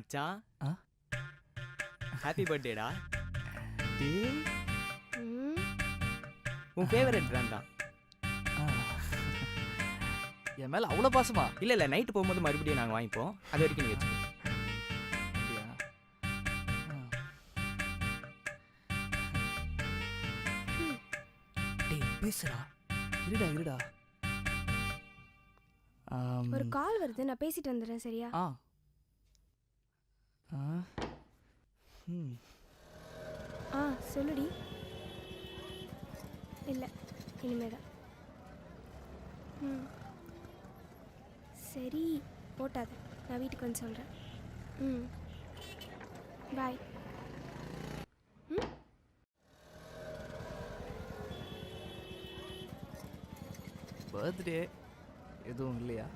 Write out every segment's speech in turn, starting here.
மச்சான்? ஹாப்பி பர்த்டேடா உன் favourite brand தான். என் மேல அவ்வளோ பாசமா? இல்லை இல்லை நைட்டு போகும்போது மறுபடியும் நாங்கள் வாங்கிப்போம். அது வரைக்கும் நீ வச்சுக்கோ. பேசுடா. இருடா இருடா. ஒரு கால் வருது நான் பேசிட்டு வந்துடுறேன் சரியா? ஆ. ஆ. ம் ஆ சொல்லுடி. இல்லை இனிமேதான் ம். சரி போட்டாத. நான் வீட்டுக்கு வந்து சொல்கிறேன் ம். பாய். பர்த்டே எதுவும் இல்லையா?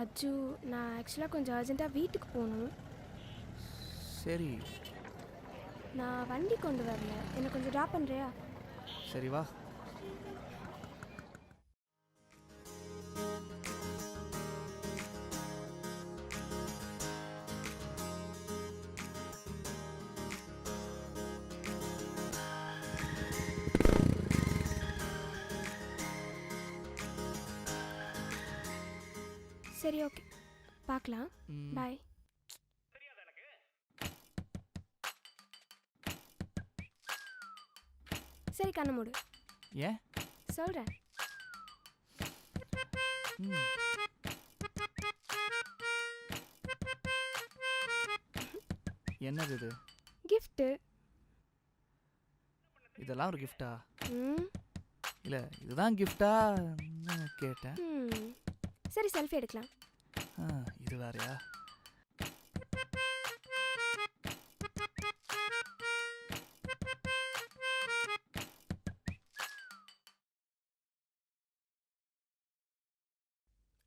அஜு நான் ஆக்சுவலாக கொஞ்சம் அர்ஜென்ட்டாக வீட்டுக்கு போகணும். சரி. நான் வண்டி கொண்டு வரல. என்னை கொஞ்சம் ட்ராப் பண்ணுறியா சரி வா. சரி ஓகே பார்க்கலாம். பாய் சரி கண்ணை மூடு. ஏன்? சொல்கிறேன். என்னது இது? கிஃப்ட்டு. இதெல்லாம் ஒரு கிஃப்டா இல்லை இதுதான் கிஃப்டா கேட்டேன். சரி செல்ஃபி எடுக்கலாம். ஆ, இது வேறயா?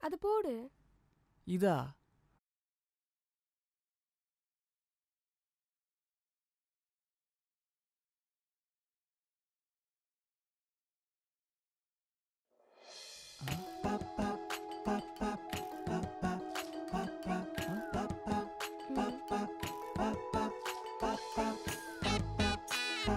அது போடு. இதா? ஆ